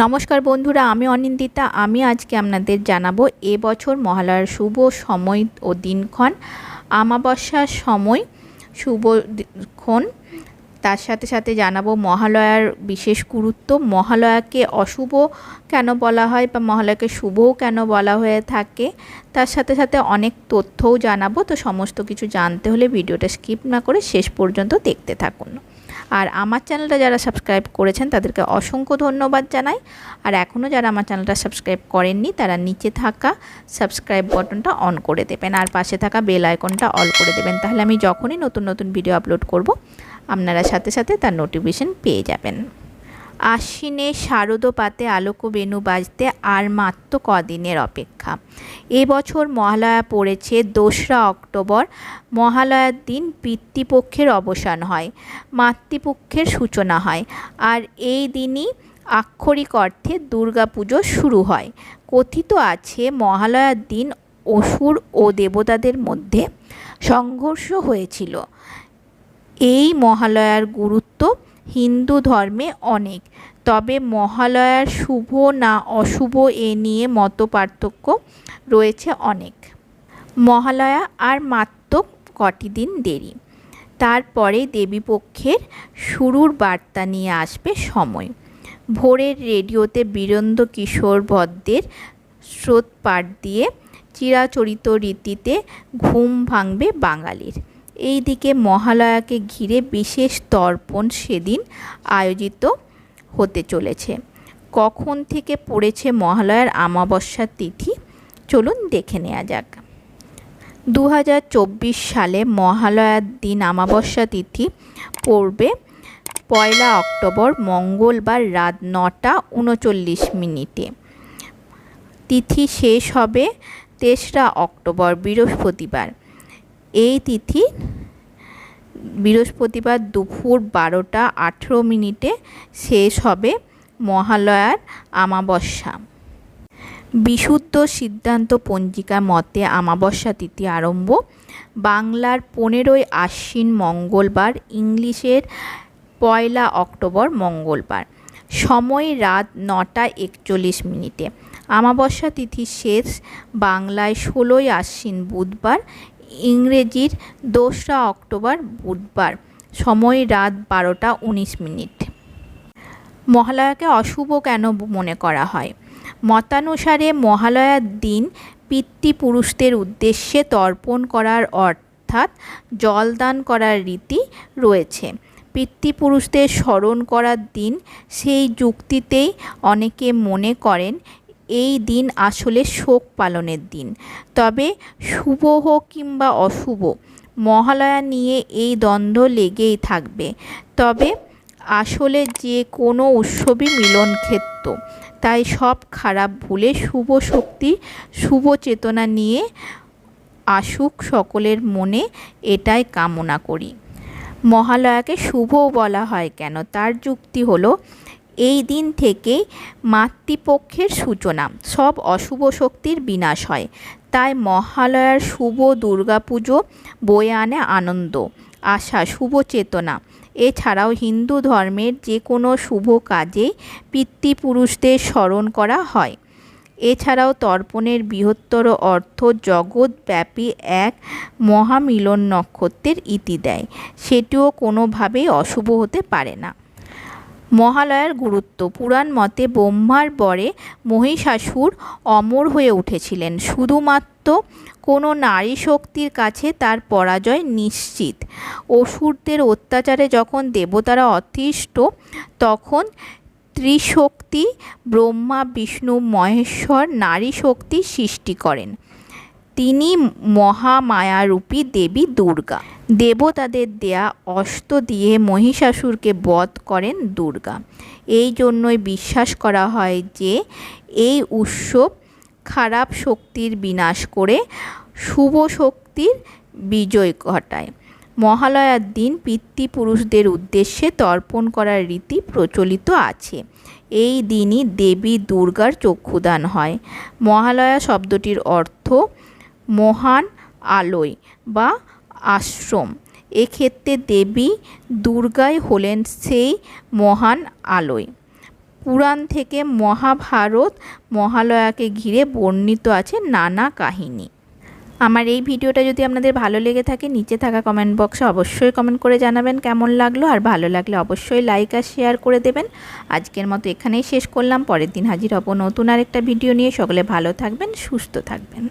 নমস্কার বন্ধুরা, আমি অনিন্দিতা। আমি আজকে আপনাদের জানাব এবছর মহালয়ার শুভ সময় ও দিনক্ষণ আমাবস্যার সময় শুভ ক্ষণ তার সাথে সাথে জানাব মহালয়ার বিশেষ গুরুত্ব। মহালয়াকে অশুভ কেন বলা হয় বা মহালয়াকে শুভও কেন বলা হয়ে থাকে, তার সাথে সাথে অনেক তথ্যও জানাব। তো সমস্ত কিছু জানতে হলে ভিডিওটা স্কিপ না করে শেষ পর্যন্ত দেখতে থাকুন। আর আমার চ্যানেলটা যারা সাবস্ক্রাইব করেছেন তাদেরকে অসংখ্য ধন্যবাদ জানাই। আর এখনও যারা আমার চ্যানেলটা সাবস্ক্রাইব করেননি, তারা নিচে থাকা সাবস্ক্রাইব বাটনটা অন করে দেবেন আর পাশে থাকা বেল আইকনটা অল করে দেবেন। তাহলে আমি যখনই নতুন নতুন ভিডিও আপলোড করব, আপনারা সাথে সাথে তার নোটিফিকেশন পেয়ে যাবেন। আশ্বিনে শারদ পাতে আলোক বেনু বাজতে আর মাত্র কদিনের অপেক্ষা। এবছর মহালয়া পড়েছে দোসরা অক্টোবর। মহালয়ার দিন পিতৃপক্ষের অবসান হয়, মাতৃপক্ষের সূচনা হয় আর এই দিনই আক্ষরিক অর্থে দুর্গাপুজো শুরু হয়। কথিত আছে, মহালয়ার দিন অসুর ও দেবতাদের মধ্যে সংঘর্ষ হয়েছিল। এই মহালয়ার গুরুত্ব হিন্দু ধর্মে অনেক। তবে মহালয়ার শুভ না অশুভ এ নিয়ে মত পার্থক্য রয়েছে অনেক। মহালয়া আর মাত্র কটি দিন দেরি। তারপরে দেবীপক্ষের শুরুর বার্তা নিয়ে আসবে সময়। ভোরের রেডিওতে বীরেন্দ্র কিশোর ভদ্রের স্রোত পাঠ দিয়ে চিরাচরিত রীতিতে ঘুম ভাঙবে বাঙালির। এই দিকে মহালয়াকে ঘিরে বিশেষ তর্পণ সেদিন আয়োজিত হতে চলেছে। কখন থেকে পড়েছে মহালয়ার আমাবস্যার তিথি? চলুন দেখে নেওয়া যাক। দু হাজার চব্বিশ সালে মহালয়ার দিন আমাবস্যা তিথি পড়বে পয়লা অক্টোবর মঙ্গলবার রাত নটা উনচল্লিশ মিনিটে। তিথি শেষ হবে তেসরা অক্টোবর, বৃহস্পতিবার। এই তিথি বৃহস্পতিবার দুপুর বারোটা আঠেরো মিনিটে শেষ হবে মহালয়ার আমাবস্যা বিশুদ্ধ সিদ্ধান্ত পঞ্জিকা মতে আমাবস্যা তিথি আরম্ভ বাংলার পনেরোই আশ্বিন মঙ্গলবার, ইংলিশের পয়লা অক্টোবর মঙ্গলবার। সময় রাত নটা একচল্লিশ মিনিটে। আমাবস্যা তিথি শেষ বাংলায় ষোলোই আশ্বিন বুধবার ইংরেজির দোসরা অক্টোবর বুধবার, সময় রাত বারোটা উনিশ মিনিট। মহালয়াকে অশুভ কেন মনে করা হয়? মতানুসারে মহালয়ার দিন পিতৃপুরুষদের উদ্দেশ্যে তর্পণ করার অর্থাৎ জলদান করার রীতি রয়েছে। পিতৃপুরুষদের স্মরণ করার দিন সেই যুক্তিতেই অনেকে মনে করেন এই দিন আসলে শোক পালনের দিন। তবে শুভ হোক কিংবা অশুভ, মহালয়া নিয়ে এই দ্বন্দ্ব লেগেই থাকবে। তবে আসলে যে কোনো উৎসবই মিলন ক্ষেত্র তাই সব খারাপ ভুলে শুভ শক্তি, শুভ চেতনা নিয়ে আসুক সকলের মনে এটাই কামনা করি। মহালয়াকে শুভ বলা হয় কেন? তার যুক্তি হলো এই দিন থেকেই মাতৃপক্ষের সূচনা। সব অশুভ শক্তির বিনাশ হয়। তাই মহালয়ার শুভ দুর্গাপুজো বয়ে আনে আনন্দ, আশা, শুভ চেতনা। এছাড়াও হিন্দু ধর্মের যে কোনো শুভ কাজে পিতৃপুরুষদের স্মরণ করা হয়। এছাড়াও তর্পণের বৃহত্তর অর্থ জগৎব্যাপী এক মহামিলন নক্ষত্রের ইতি দেয়। সেটিও কোনোভাবেই অশুভ হতে পারে না। মহালয়ার গুরুত্ব। পুরাণ মতে ব্রহ্মার বরে মহিষাসুর অমর হয়ে উঠেছিলেন। শুধুমাত্র কোনো নারী শক্তির কাছে তার পরাজয় নিশ্চিত। অসুরদের অত্যাচারে যখন দেবতারা অতিষ্ঠ, তখন ত্রিশক্তি ব্রহ্মা, বিষ্ণু, মহেশ্বর নারী শক্তি সৃষ্টি করেন। তিনি মহামায়ারূপী দেবী দুর্গা। দেবতাদের দেয়া অস্ত্র দিয়ে মহিষাসুরকে বধ করেন দুর্গা। এই জন্যই বিশ্বাস করা হয় যে, এই উৎসব খারাপ শক্তির বিনাশ করে শুভ শক্তির বিজয় ঘটায়। মহালয়ার দিন পিতৃপুরুষদের উদ্দেশ্যে তর্পণ করার রীতি প্রচলিত আছে। এই দিনই দেবী দুর্গার চক্ষুদান হয়। মহালয়া শব্দটির অর্থ মহান আলোয় বা আশ্রম। এক্ষেত্রে দেবী দুর্গাই হলেন সেই মহান আলোয়। পুরাণ থেকে মহাভারত মহালয়াকে ঘিরে বর্ণিত আছে নানা কাহিনী। আমার এই ভিডিওটা যদি আপনাদের ভালো লেগে থাকে, নিচে থাকা কমেন্ট বক্সে অবশ্যই কমেন্ট করে জানাবেন কেমন লাগল। আর ভালো লাগলে অবশ্যই লাইক আর শেয়ার করে দেবেন। আজকের মতো এখানেই শেষ করলাম। পরের দিন হাজির হব নতুন আরেকটা ভিডিও নিয়ে। সকলে ভালো থাকবেন, সুস্থ থাকবেন।